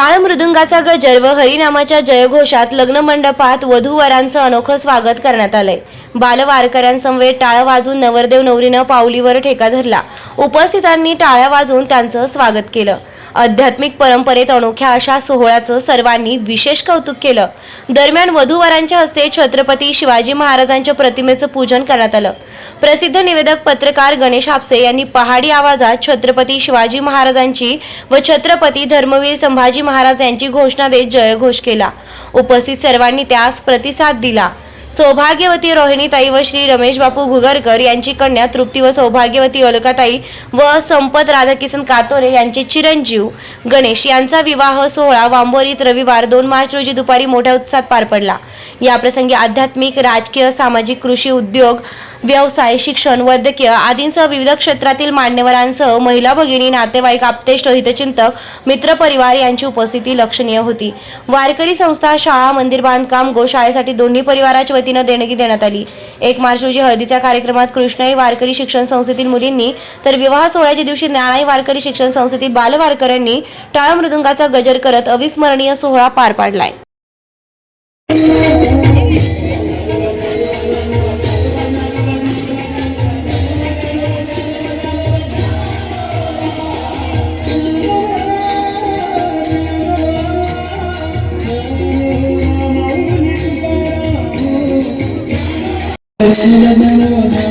टाळ मृदुंगाचा गजर व हरिनामाच्या जयघोषात लग्न मंडपात वधूवरांचं अनोखं स्वागत करण्यात आलंय. बालवारकऱ्यांसमवेत टाळ वाजून नवरदेव नवरीनं पाऊलीवर ठेका धरला. उपस्थितांनी टाळ्या वाजून त्यांचं स्वागत केलं. आध्यात्मिक परंपरेत अनोख्या अशा सोहळ्याचं सर्वांनी विशेष कौतुक केलं. दरम्यान वधूवरांच्या हस्ते छत्रपती शिवाजी महाराजांच्या प्रतिमेचं पूजन करण्यात आलं. प्रसिद्ध निवेदक पत्रकार गणेश हापसे यांनी पहाडी आवाजात छत्रपती शिवाजी महाराजांची व छत्रपती धर्मवीर संभाजी महाराज यांची घोषणा देत जयघोष केला. उपस्थित सर्वांनी त्यास प्रतिसाद दिला. सौभाग्यवती रोहिणीताई व श्री रमेश बापू घुगरकर यांची कन्या तृप्ती व सौभाग्यवती अलकाताई व संपत राधाकिसन कातोरे यांचे चिरंजीव गणेश यांचा विवाह सोहळा वांबोरीत रविवार दोन मार्च रोजी दुपारी मोठ्या उत्साहात पार पडला. याप्रसंगी आध्यात्मिक राजकीय सामाजिक कृषी उद्योग व्यवसाय शिक्षण वैद्यकीय आदींसह विविध क्षेत्रातील मान्यवरांसह महिला भगिनी नातेवाईक आपतेष्ट हितचिंतक मित्रपरिवार यांची उपस्थिती लक्षणीय होती. वारकरी संस्था शाळा मंदिर बांधकाम गोशाळेसाठी दोन्ही परिवाराच्या वतीनं देणगी देण्यात आली. एक मार्च रोजी हळदीच्या कार्यक्रमात कृष्णाई वारकरी शिक्षण संस्थेतील मुलींनी तर विवाह सोहळ्याच्या दिवशी ज्ञानाई वारकरी शिक्षण संस्थेतील बालवारकऱ्यांनी टाळ मृदुंगाचा गजर करत अविस्मरणीय सोहळा पार पाडलाय. não